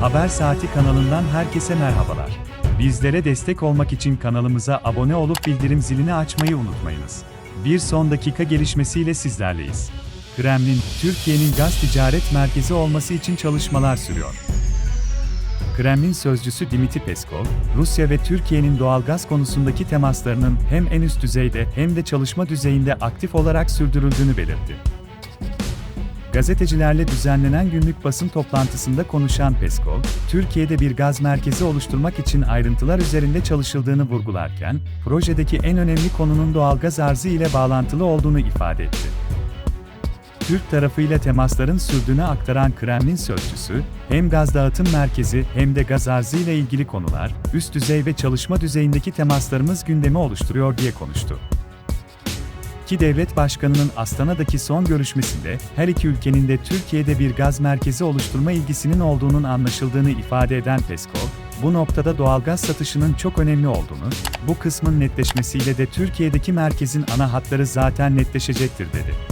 Haber Saati kanalından herkese merhabalar. Bizlere destek olmak için kanalımıza abone olup bildirim zilini açmayı unutmayınız. Bir son dakika gelişmesiyle sizlerleyiz. Kremlin, Türkiye'nin gaz ticaret merkezi olması için çalışmalar sürüyor. Kremlin sözcüsü Dimitri Peskov, Rusya ve Türkiye'nin doğalgaz konusundaki temaslarının hem en üst düzeyde hem de çalışma düzeyinde aktif olarak sürdürüldüğünü belirtti. Gazetecilerle düzenlenen günlük basın toplantısında konuşan Peskov, Türkiye'de bir gaz merkezi oluşturmak için ayrıntılar üzerinde çalışıldığını vurgularken, projedeki en önemli konunun doğalgaz arzı ile bağlantılı olduğunu ifade etti. Türk tarafıyla temasların sürdüğünü aktaran Kremlin sözcüsü, hem gaz dağıtım merkezi hem de gaz arzı ile ilgili konular, üst düzey ve çalışma düzeyindeki temaslarımız gündemi oluşturuyor diye konuştu. Ki devlet başkanının Astana'daki son görüşmesinde her iki ülkenin de Türkiye'de bir gaz merkezi oluşturma ilgisinin olduğunun anlaşıldığını ifade eden Peskov, bu noktada doğalgaz satışının çok önemli olduğunu, bu kısmın netleşmesiyle de Türkiye'deki merkezin ana hatları zaten netleşecektir dedi.